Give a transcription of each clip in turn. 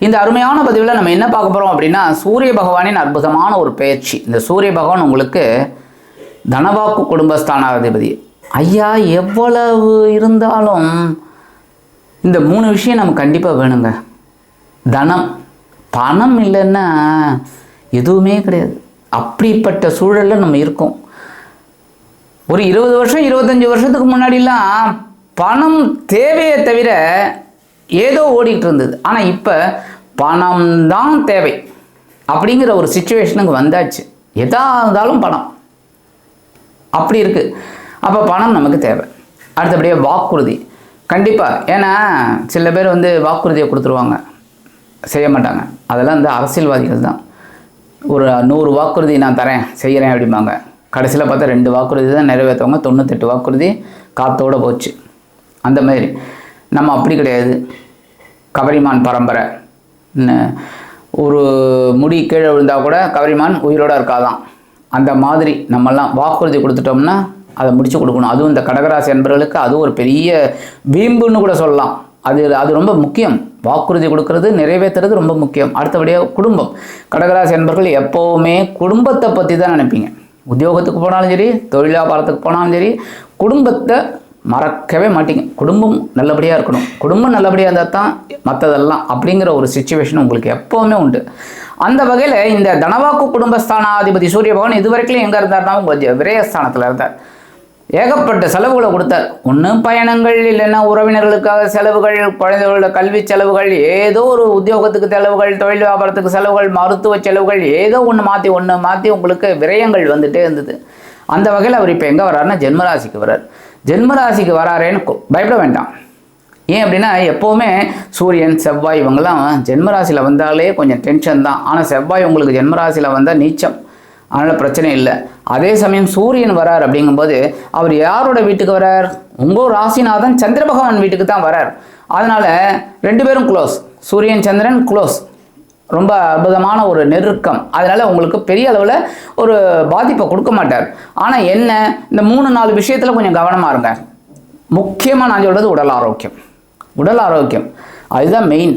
இந்த அருமையான பதிவில் நம்ம என்ன பார்க்க போகிறோம் அப்படின்னா சூரிய பகவானின் அற்புதமான ஒரு பயிற்சி. இந்த சூரிய பகவான் உங்களுக்கு தனவாக்கு குடும்பஸ்தானாதிபதி. ஐயா எவ்வளவு இருந்தாலும் இந்த மூணு விஷயம் நமக்கு கண்டிப்பாக வேணுங்க. தனம். பணம் இல்லைன்னா எதுவுமே கிடையாது. அப்படிப்பட்ட சூழலில் நம்ம இருக்கோம். ஒரு இருபது வருஷம் இருபத்தஞ்சி வருஷத்துக்கு முன்னாடிலாம் பணம் தேவையை தவிர ஏதோ ஓடிக்கிட்டு இருந்தது. ஆனால் இப்போ பணம் தான் தேவை. அப்படிங்கிற ஒரு சுச்சுவேஷனுக்கு வந்தாச்சு. எதா இருந்தாலும் பணம். அப்படி இருக்குது அப்போ பணம் நமக்கு தேவை. அடுத்தபடியாக வாக்குறுதி. கண்டிப்பாக ஏன்னா சில பேர் வந்து வாக்குறுதியை கொடுத்துருவாங்க. செய்ய மாட்டாங்க. அதெல்லாம் இந்த அரசியல்வாதிகள் தான். ஒரு நூறு வாக்குறுதி நான் தரேன் செய்கிறேன் அப்படிம்பாங்க. கடைசியில் பார்த்தா ரெண்டு வாக்குறுதி தான் நிறைவேற்றுவாங்க. தொண்ணூத்தெட்டு வாக்குறுதி காத்தோட போச்சு. அந்த மாதிரி. நம்ம அப்படி கிடையாது. கவரிமான் பரம்பரை. ஒரு முடி கீழே விழுந்தால் கூட கவரிமான் உயிரோட இருக்காதான். அந்த மாதிரி நம்மெல்லாம் வாக்குறுதி கொடுத்துட்டோம்னா அதை முடிச்சு கொடுக்கணும். அதுவும் இந்த கடகராசி என்பவர்களுக்கு அது ஒரு பெரிய வீம்புன்னு கூட சொல்லலாம். அது அது ரொம்ப முக்கியம். வாக்குறுதி கொடுக்கறது நிறைவேற்றுறது ரொம்ப முக்கியம். அடுத்தபடியாக குடும்பம். கடகராசி என்பர்கள் எப்போவுமே குடும்பத்தை பற்றி தான் நினைப்பீங்க. உத்தியோகத்துக்கு போனாலும் சரி தொழிலாபாரத்துக்கு போனாலும் சரி குடும்பத்தை மறக்கவே மாட்டீங்க. குடும்பம் நல்லபடியாக இருக்கணும். குடும்பம் நல்லபடியாக இருந்தால் தான் மற்றதெல்லாம் அப்படிங்கிற ஒரு சுச்சுவேஷன் உங்களுக்கு எப்போவுமே உண்டு. அந்த வகையில் இந்த தனவாக்கு குடும்பஸ்தானாதிபதி சூரிய பகவான் இது வரைக்கும் எங்கே இருந்தார்னா கொஞ்சம் விரயஸ்தானத்தில் இருந்தார். ஏகப்பட்ட செலவுகளை கொடுத்தார். ஒன்றும் பயணங்கள் இல்லைன்னா உறவினர்களுக்காக செலவுகள் குழந்தைகளோட கல்வி செலவுகள் ஏதோ ஒரு உத்தியோகத்துக்கு செலவுகள் தொழில் வியாபாரத்துக்கு செலவுகள் மருத்துவ செலவுகள் ஏதோ ஒன்று மாற்றி ஒன்று மாற்றி உங்களுக்கு விரயங்கள் வந்துட்டே இருந்தது. அந்த வகையில் அவர் இப்போ எங்கே வர்றாருன்னா ஜென்மராசிக்கு வர்றார். ஜென்மராசிக்கு வராரேன்னு பயப்பட வேண்டாம். ஏன் அப்படின்னா எப்போவுமே சூரியன் செவ்வாய் இவங்கெல்லாம் ஜென்மராசியில் வந்தாலே கொஞ்சம் டென்ஷன் தான். ஆனால் செவ்வாய் உங்களுக்கு ஜென்மராசியில் வந்தால் நீச்சம். அதனால் பிரச்சனை இல்லை. அதே சமயம் சூரியன் வரார் அப்படிங்கும்போது அவர் யாரோட வீட்டுக்கு வரார்? உங்கள் ராசிநாதன் சந்திர பகவான் வீட்டுக்கு தான் வரார். அதனால் ரெண்டு பேரும் க்ளோஸ் சூரியன் சந்திரன் க்ளோஸ் ரொம்ப அற்புதமான ஒரு நெருக்கம். அதனால் உங்களுக்கு பெரிய அளவில் ஒரு பாதிப்பை கொடுக்க மாட்டார். ஆனால் என்ன இந்த மூணு நாலு விஷயத்தில் கொஞ்சம் கவனமாக இருங்க. முக்கியமாக நான் சொல்கிறது உடல் ஆரோக்கியம். உடல் ஆரோக்கியம். அதுதான் மெயின்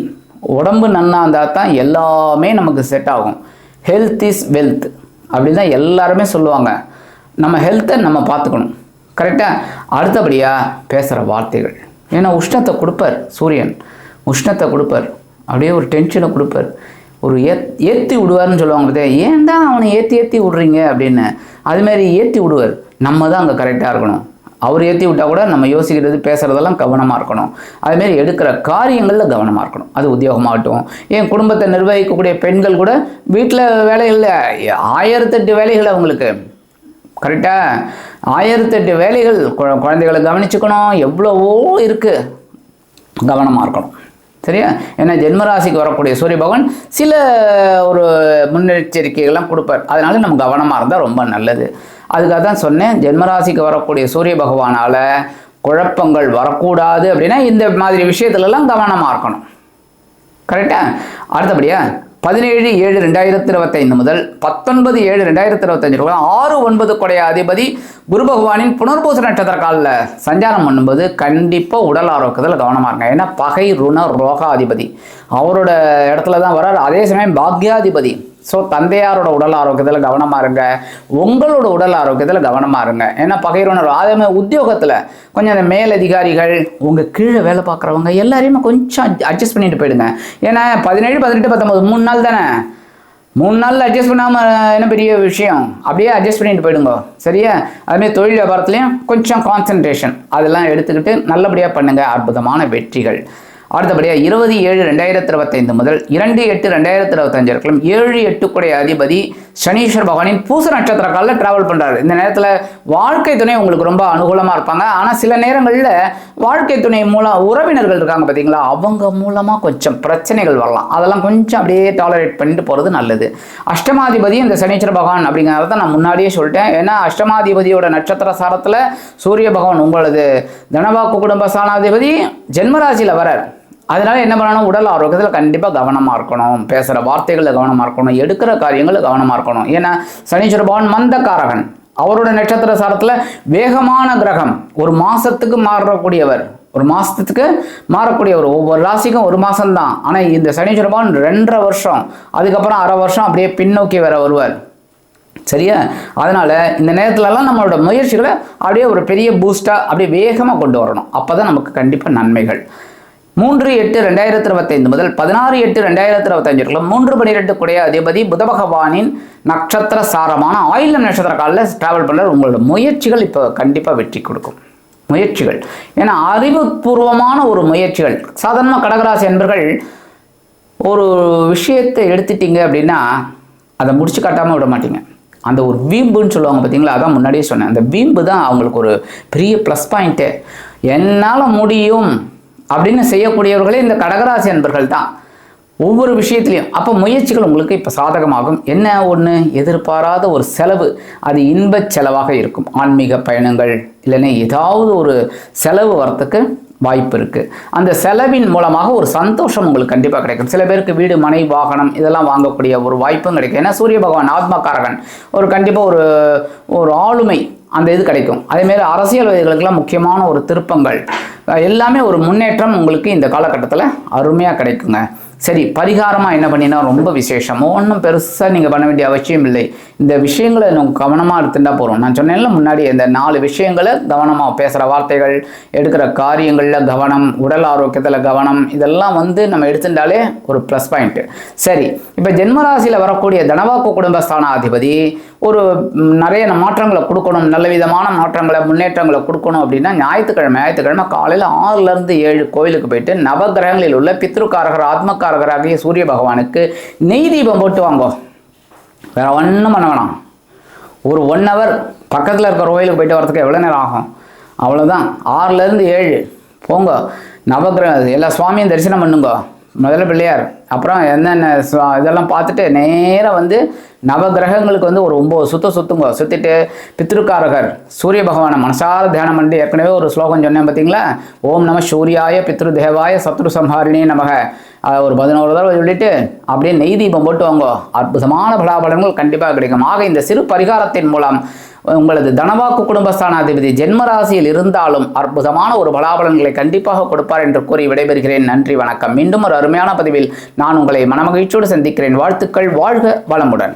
உடம்பு நன்னா இருந்தால் தான் எல்லாமே நமக்கு செட் ஆகும். ஹெல்த் இஸ் வெல்த் அப்படி தான் எல்லாருமே சொல்லுவாங்க. நம்ம ஹெல்த்தை நம்ம பார்த்துக்கணும். கரெக்டாக அடுத்தபடியாக பேசுகிற வார்த்தைகள். ஏன்னா உஷ்ணத்தை கொடுப்பார் சூரியன். உஷ்ணத்தை கொடுப்பார். அப்படியே ஒரு டென்ஷனை கொடுப்பார். ஒரு ஏத் ஏற்றி விடுவார்னு சொல்லுவாங்க பார்த்தே ஏன் தான் அவனை ஏற்றி ஏற்றி விட்றீங்க அப்படின்னு. அதுமாரி ஏற்றி விடுவார். நம்ம தான் அங்கே கரெக்டாக இருக்கணும். அவர் ஏற்றி விட்டால் கூட நம்ம யோசிக்கிறது பேசுகிறதெல்லாம் கவனமாக இருக்கணும். அதுமாரி எடுக்கிற காரியங்களில் கவனமாக இருக்கணும். அது உத்தியோகமாகட்டும். என் குடும்பத்தை நிர்வகிக்கக்கூடிய பெண்கள் கூட வீட்டில் வேலைகளில் ஆயிரத்தெட்டு வேலைகள் அவங்களுக்கு. கரெக்டாக ஆயிரத்தெட்டு வேலைகள். குழந்தைகளை கவனிச்சுக்கணும். எவ்வளவோ இருக்குது கவனமாக இருக்கணும். சரியா? ஏன்னா ஜென்மராசிக்கு வரக்கூடிய சூரிய பகவான் சில ஒரு முன்னெச்சரிக்கைகள்லாம் கொடுப்பார். அதனால நம்ம கவனமாக இருந்தால் ரொம்ப நல்லது. அதுக்காக தான் சொன்னேன் ஜென்மராசிக்கு வரக்கூடிய சூரிய பகவானால் குழப்பங்கள் வரக்கூடாது அப்படின்னா இந்த மாதிரி விஷயத்துலலாம் கவனமாக இருக்கணும். கரெக்டா? அடுத்தபடியா? பதினேழு ஏழு ரெண்டாயிரத்தி இருபத்தைந்து முதல் பத்தொன்பது ஏழு ரெண்டாயிரத்தி இருபத்தஞ்சு ரூபாய் ஆறு ஒன்பது கொடைய அதிபதி குரு பகவானின் புனர்பூச நட்சத்திர காலில் சஞ்சாரம் பண்ணும்போது கண்டிப்பாக உடல் ஆரோக்கியத்தில் கவனமாக இருங்க. ஏன்னா பகை ருண ரோகாதிபதி. அவரோட இடத்துல தான் வர்றார் அதே சமயம் பாக்யாதிபதி. ஸோ தந்தையாரோட உடல் ஆரோக்கியத்தில் கவனமாக இருங்க. உங்களோட உடல் ஆரோக்கியத்தில் கவனமாக இருங்க. ஏன்னா பகைரோனர் அதே மாதிரி உத்தியோகத்தில் கொஞ்சம் அந்த மேலதிகாரிகள் உங்கள் கீழே வேலை பார்க்குறவங்க எல்லாரையுமே கொஞ்சம் அட்ஜஸ்ட் பண்ணிட்டு போயிடுங்க. ஏன்னா பதினேழு பதினெட்டு பத்தொம்பது மூணு நாள் தானே? மூணு நாளில் அட்ஜஸ்ட் பண்ணாமல் என்ன பெரிய விஷயம்? அப்படியே அட்ஜஸ்ட் பண்ணிட்டு போயிடுங்க. சரியா? அதுமாதிரி தொழில் வியாபாரத்துலேயும் கொஞ்சம் கான்சன்ட்ரேஷன் அதெல்லாம் எடுத்துக்கிட்டு நல்லபடியாக பண்ணுங்கள் அற்புதமான வெற்றிகள். அடுத்தபடியாக இருபது ஏழு ரெண்டாயிரத்தி இருபத்தைந்து முதல் இரண்டு எட்டு ரெண்டாயிரத்தி இருபத்தஞ்சு இருக்கலாம் ஏழு எட்டுக்குடைய அதிபதி சனீஸ்வர் பகவானின் பூச நட்சத்திர காலில் டிராவல் பண்ணுறாரு இந்த நேரத்தில் வாழ்க்கை துணை உங்களுக்கு ரொம்ப அனுகூலமாக இருப்பாங்க. ஆனால் சில நேரங்களில் வாழ்க்கை துணை மூலம் உறவினர்கள் இருக்காங்க பார்த்தீங்களா அவங்க மூலமாக கொஞ்சம் பிரச்சனைகள் வரலாம். அதெல்லாம் கொஞ்சம் அப்படியே டாலரேட் பண்ணிட்டு போகிறது நல்லது. அஷ்டமாதிபதி இந்த சனீஸ்வர பகவான் அப்படிங்கிறத நான் முன்னாடியே சொல்லிட்டேன். ஏன்னா அஷ்டமாதிபதியோட நட்சத்திர சாரத்தில் சூரிய பகவான் உங்களது தனவாக்கு குடும்ப சாணாதிபதி ஜென்மராசியில் வரார் அதனால என்ன பண்ணணும்? உடல் ஆரோக்கியத்தில் கண்டிப்பாக கவனமாக இருக்கணும். பேசுகிற வார்த்தைகளில் கவனமாக இருக்கணும். எடுக்கிற காரியங்களில் கவனமாக இருக்கணும். ஏன்னா சனீஸ்வர பகவான் மந்தக்காரகன். அவரோட நட்சத்திர சாரத்தில் வேகமான கிரகம். ஒரு மாதத்துக்கு மாறக்கூடியவர். ஒரு மாதத்துக்கு மாறக்கூடியவர். ஒவ்வொரு ராசிக்கும் ஒரு மாதம்தான் ஆனால் இந்த சனீஸ்வர பகவான் ரெண்டரை வருஷம். அதுக்கப்புறம் அரை வருஷம் அப்படியே பின்னோக்கி வேற வருவார். சரியா? அதனால் இந்த நேரத்துலலாம் நம்மளோட முயற்சிகளை அப்படியே ஒரு பெரிய பூஸ்ட்டாக அப்படியே வேகமாக கொண்டு வரணும். அப்போ தான் நமக்கு கண்டிப்பாக நன்மைகள். மூன்று எட்டு ரெண்டாயிரத்தி இருபத்தைந்து முதல் பதினாறு எட்டு ரெண்டாயிரத்தி இருபத்தஞ்சுக்குள்ள மூன்று பன்னிரெண்டு குடைய அதிபதி புத பகவானின் நட்சத்திர சாரமான ஆயுள நட்சத்திர காலில் டிராவல் பண்ணுற உங்களோட முயற்சிகள் இப்போ கண்டிப்பாக வெற்றி கொடுக்கும். முயற்சிகள். ஏன்னா அறிவுபூர்வமான ஒரு முயற்சிகள். சாதாரணமாக கடகராசி என்பர்கள் ஒரு விஷயத்தை எடுத்துட்டீங்க அப்படின்னா அதை முடிச்சு காட்டாமல் விட மாட்டீங்க. அந்த ஒரு வீம்புன்னு சொல்லுவாங்க பார்த்தீங்களா அதான் முன்னாடியே சொன்னேன். அந்த வீம்பு தான் அவங்களுக்கு ஒரு பெரிய ப்ளஸ் பாயிண்ட்டு என்னால் முடியும். அப்படின்னு செய்யக்கூடியவர்களே இந்த கடகராசி அன்பர்கள் தான். ஒவ்வொரு விஷயத்துலையும் அப்போ முயற்சிகள் உங்களுக்கு இப்போ சாதகமாகும். என்ன ஒன்று எதிர்பாராத ஒரு செலவு. அது இன்பச் செலவாக இருக்கும். ஆன்மீக பயணங்கள் இல்லைன்னா ஏதாவது ஒரு செலவு வரத்துக்கு வாய்ப்பு இருக்குது அந்த செலவின் மூலமாக ஒரு சந்தோஷம் உங்களுக்கு கண்டிப்பாக கிடைக்கும். சில பேருக்கு வீடு மனை வாகனம் இதெல்லாம் வாங்கக்கூடிய ஒரு வாய்ப்பும் கிடைக்கும். ஏன்னா சூரிய பகவான் ஆத்மகாரகன் ஒரு கண்டிப்பாக ஒரு ஒரு ஆளுமை அந்த இது கிடைக்கும். அதேமாரி அரசியல்வாதிகளுக்கெல்லாம் முக்கியமான ஒரு திருப்பங்கள். எல்லாமே ஒரு முன்னேற்றம் உங்களுக்கு இந்த காலகட்டத்தில் அருமையாக கிடைக்குங்க. சரி பரிகாரமாக என்ன பண்ணினா ரொம்ப விசேஷம். ஒன்றும் பெருசாக நீங்கள் பண்ண வேண்டிய அவசியம் இல்லை. இந்த விஷயங்களை நம்ம கவனமாக எடுத்துட்டா போகிறோம் நான் சொன்னேன்ல முன்னாடி இந்த நாலு விஷயங்களை கவனமாக பேசுகிற வார்த்தைகள் எடுக்கிற காரியங்களில் கவனம் உடல் ஆரோக்கியத்தில் கவனம் இதெல்லாம் வந்து நம்ம எடுத்துட்டாலே ஒரு ப்ளஸ் பாயிண்ட்டு சரி இப்போ ஜென்மராசியில் வரக்கூடிய தனவாக்கு குடும்பஸ்தானாதிபதி ஒரு நிறைய மாற்றங்களை கொடுக்கணும் நல்ல விதமான மாற்றங்களை முன்னேற்றங்களை கொடுக்கணும் அப்படின்னா ஞாயிற்றுக்கிழமை ஞாயிற்றுக்கிழமை காலையில் ஆறுலேருந்து ஏழு கோயிலுக்கு போயிட்டு நவகிரகங்களில் உள்ள பித்ருக்காரகர் ஆத்மக்காரகராகிய சூரிய பகவானுக்கு நெய் தீபம் போட்டு வாங்கோ. வேற ஒன்றும் பண்ண வேணாம். ஒரு ஒன் ஹவர் பக்கத்தில் இருக்கிற கோயிலுக்கு போயிட்டு வரதுக்கு எவ்வளோ நேரம் ஆகும்? அவ்வளோதான் ஆறுலேருந்து ஏழு. போங்க. நவகிரக எல்லா சுவாமியும் தரிசனம் பண்ணுங்க. முதல்ல பிள்ளையார். அப்புறம் என்னென்ன இதெல்லாம் பார்த்துட்டு நேராக வந்து நவகிரகங்களுக்கு வந்து ஒரு ஒம்பது சுத்த சுத்துங்க. சுற்றிட்டு பித்ருக்காரகர் சூரிய பகவானை மனசார தியானம் பண்ணி ஏற்கனவே ஒரு ஸ்லோகம் சொன்னேன் பார்த்தீங்களா ஓம் நம சூரியாய பித்ரு தேவாய சத்ரு சம்ஹாரிணி நமக. ஒரு பதினோரு தடவை சொல்லிட்டு அப்படியே நெய் தீபம் போட்டு வாங்க. அற்புதமான பலாபலன்கள் கண்டிப்பாக கிடைக்கும். ஆக இந்த சிறு பரிகாரத்தின் மூலம் உங்களது தனவாக்கு குடும்பஸ்தானாதிபதி ஜென்மராசியில் இருந்தாலும் அற்புதமான ஒரு பலாபலன்களை கண்டிப்பாக கொடுப்பார் என்று கூறி விடைபெறுகிறேன். நன்றி வணக்கம். மீண்டும் ஒரு அருமையான பதிவில் நான் உங்களை மனமகிழ்ச்சியோடு சந்திக்கிறேன். வாழ்த்துக்கள் வாழ்க வளமுடன்.